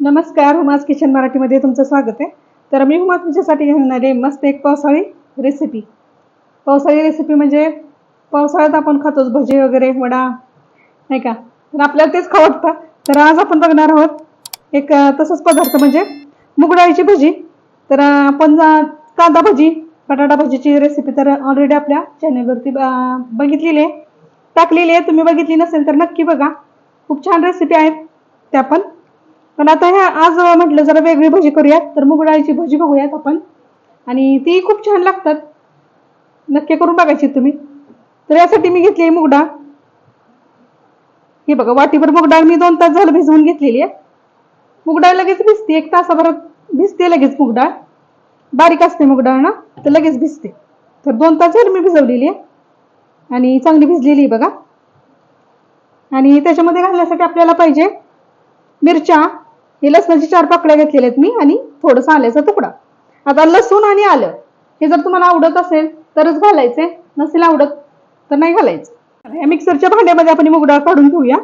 नमस्कार hummus kitchen मराठीमध्ये तुमचं स्वागत आहे. तर मी हुमा तुमच्यासाठी घेऊन आले मस्त एक पावसाळी रेसिपी पावसाळी रेसिपी म्हणजे पावसाळ्यात आपण खातोच भजी वगैरे वडा नाही का? तर आपल्याला तेच खावं वाटतं. तर आज आपण बघणार आहोत एक तसंच पदार्थ म्हणजे मुगडाळीची भजी. तर आपण कांदा भजी बटाटा भजीची रेसिपी तर ऑलरेडी आपल्या चॅनलवरती बघितलेली आहे. टाकलेली आहे. तुम्ही बघितली नसेल तर नक्की बघा. खूप छान रेसिपी आहेत. त्या पण पण आता ह्या आज म्हटलं जरा वेगळी भजी करूयात तर मुग डाळीची भजी बघूयात आपण. आणि ती खूप छान लागतात. नक्की करून बघायची तुम्ही. तर यासाठी मी घेतली मूग डाळ हे बघा वाटीभर मुग डाळ मी दोन तास झालं भिजवून घेतलेली आहे. मुग डाळ लगेच भिजते एक तासाभरात भिजते लगेच मुग डाळ बारीक असते मुग डाळ ना तर लगेच भिजते. तर दोन तास झालं मी भिजवलेली आहे. आणि चांगली भिजलेली आहे बघा. आणि त्याच्यामध्ये घालण्यासाठी आपल्याला पाहिजे मिरच्या. हे लसणाची चार पाकळ्या घेतलेल्या आहेत मी आणि थोडंसं आल्याचा तुकडा. आता लसूण आणि आलं हे जर तुम्हाला आवडत असेल तरच घालायचे नसेल आवडत तर नाही घालायचं. या मिक्सरच्या भांड्यामध्ये आपण ही मूग डाळ काढून घेऊया.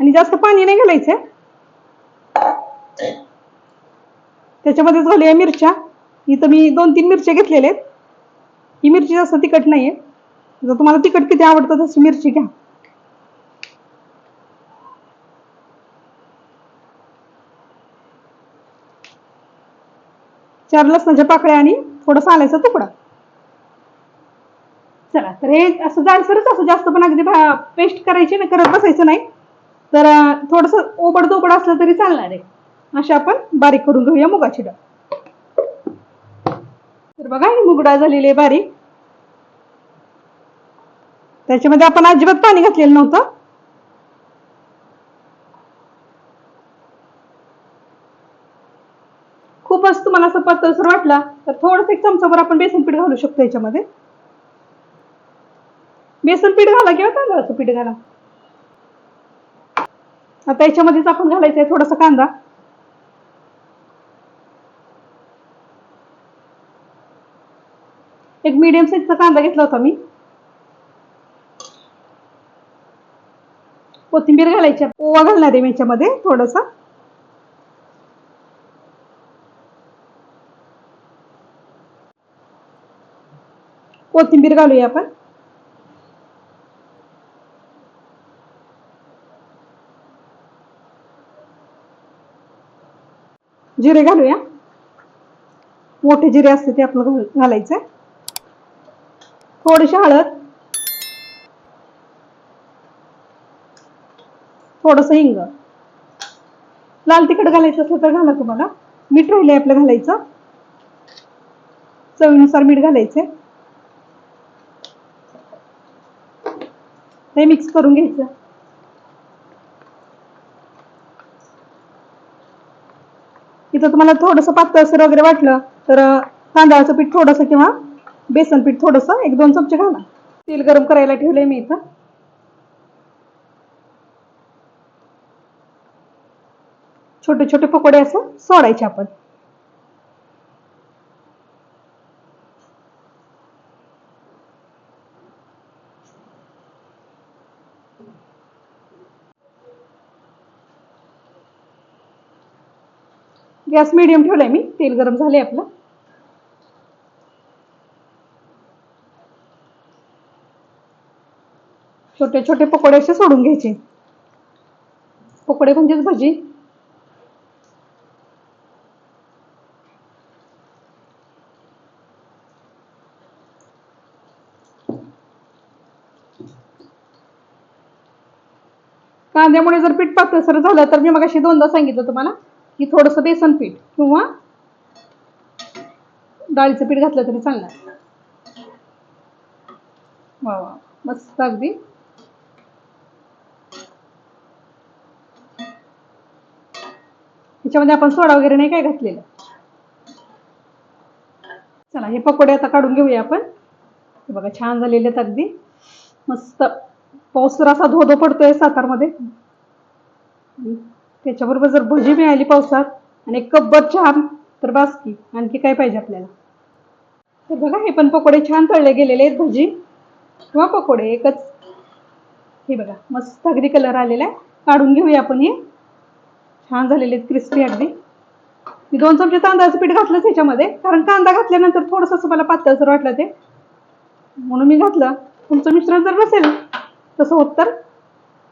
आणि जास्त पाणी नाही घालायचं. त्याच्यामध्येच झाले मिरच्या. इथं मी दोन तीन मिरच्या घेतलेल्या आहेत. ही मिरची जास्त तिखट नाहीये. जर तुम्हाला तिखट किती आवडतं तशी मिरची घ्या. चार लसणाच्या पाकळ्या आणि थोडंसं आल्याचा तुकडा. चला तर हे असं जाडसरच असं जास्त पण अगदी पेस्ट करायची ना करत बसायचं नाही. तर थोडस थोडंसं ओबड असलं तरी चालणार आहे. अशी आपण बारीक करून घेऊया मुगाची डाळ. तर बघा ही मूग डाळ झालेली आहे बारीक. त्याच्यामध्ये आपण अजिबात पाणी घातलेलं नव्हतं. खूपच तुम्हाला असं पातळसर वाटला तर थोडस एक चमचाभर आपण बेसन पीठ घालू शकतो याच्यामध्ये. बेसन पीठ घाला किंवा तांदळाचं पीठ घाला. आता याच्यामध्येच आपण घालायचं आहे थोडासा कांदा. एक मीडियम साईजचा कांदा घेतला होता मी. कोथिंबीर घालायची ओवा घालणार आहे मी याच्यामध्ये थोडासा. कोथिंबीर घालूया आपण. जिरे घालूया. मोठे जिरे असते ते आपलं घाल- घालायचं थोडीशी हळद. थोडस हिंग. लाल तिखट घालायचं असलं तर घाला तुम्हाला. मीठ राहिले आपलं घालायचं. चवीनुसार मीठ घालायचंय. हे मिक्स करून घ्यायचं. इथं तुम्हाला थोडंसं पातळसर वगैरे वाटलं तर तांदळाचं पीठ थोडंसं किंवा बेसन पीठ थोडंसं एक दोन चमचे घाला. तेल गरम करायला ठेवलंय मी इथं. छोटे छोटे पकोडे असं सोडायचे आपण. गॅस मिडियम ठेवलाय मी. तेल गरम झाले आपलं. छोटे छोटे पकोडे असे सोडून घ्यायचे. पकोडे म्हणजेच भजी. कांद्यामुळे जर पीठ पातळसर झालं तर मी मग दोनदा सांगितलं तुम्हाला. की थोडंसं बेसन पीठ किंवा डाळीचं पीठ घातलं तरी चालणार. वा वा. मस्त अगदी. ह्याच्यामध्ये आपण सोडा वगैरे नाही काय घातलेलं? चला हे पकोडे आता काढून घेऊया आपण. हे बघा छान झालेले आहेत अगदी. मस्त. पाऊस तर असा धोधो पडतोय सातारमध्ये. त्याच्याबरोबर जर भजी मिळाली पावसात आणि एक कब्बर छान तर बास की आणखी काय पाहिजे आपल्याला? तर बघा हे पण पकोडे छान तळले गेलेले आहेत भजी किंवा पकोडे एकच. हे बघा मस्त अगदी कलर आलेला आहे. काढून घेऊया आपण हे. छान झालेले आहेत क्रिस्पी अगदी. मी दोन चमचे तांदळाचं पीठ घातलंच ह्याच्यामध्ये कारण कांदा घातल्यानंतर थोडंसं असं मला पातळसर वाटलं ते. म्हणून मी घातलं. तुमचं मिश्रण जर नसेल तसं होत तर?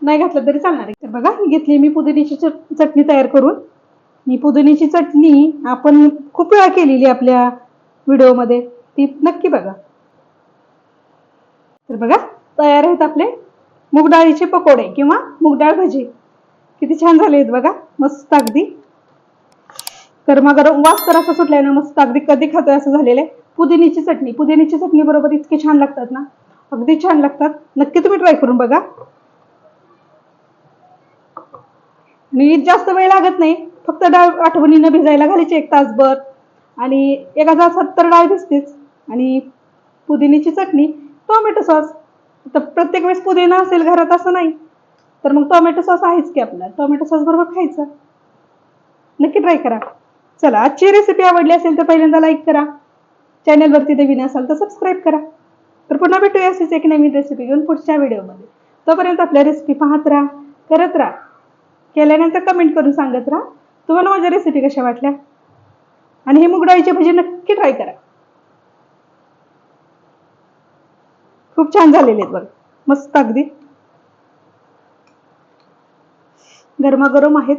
नाही घातलं तरी चालणार आहे. तर बघा ही घेतली मी पुदिनीची चटणी तयार करून. मी पुदिनीची चटणी आपण खूप वेळा केलेली आपल्या व्हिडिओमध्ये. ती नक्की बघा. तर बघा तयार आहेत आपले मूग डाळीचे पकोडे किंवा मूग डाळ भजी. किती छान झाले आहेत बघा मस्त अगदी. गरमागरम वास तर असा सुटलाय ना मस्त अगदी कधी खातोय असं झालेलं आहे. पुदिनीची चटणी पुदिनीची चटणी बरोबर इतके छान लागतात ना. अगदी छान लागतात. नक्की तुम्ही ट्राय करून बघा. आणि जास्त वेळ लागत नाही. फक्त डाळ आठवणीनं भिजायला घालायची एक तासभर. आणि एका तासात तर डाळ भिजतेच. आणि पुदिनीची चटणी टोमॅटो सॉस. तर प्रत्येक वेळेस पुदिना असेल घरात असं नाही. तर मग टोमॅटो सॉस आहेच की आपला. टोमॅटो सॉस बरोबर खायचं. नक्की ट्राय करा. चला आजची रेसिपी आवडली असेल तर पहिल्यांदा लाईक करा. चॅनलवरती नवीन असाल तर सबस्क्राईब करा. तर पुन्हा भेटूया अशीच एक नवीन रेसिपी घेऊन पुढच्या व्हिडिओमध्ये तोपर्यंत आपल्या रेसिपी पाहत राहा करत राहा. केल्यानंतर कमेंट करून सांगत राहा. तुम्हाला माझ्या रेसिपी कशा वाटल्या? आणि हे मुगडाळीचे भजी नक्की ट्राय करा. खूप छान झालेले आहेत बघ. मस्त अगदी. गरमागरम आहेत.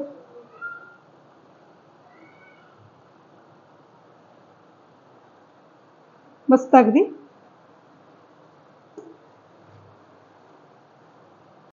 मस्त अगदी.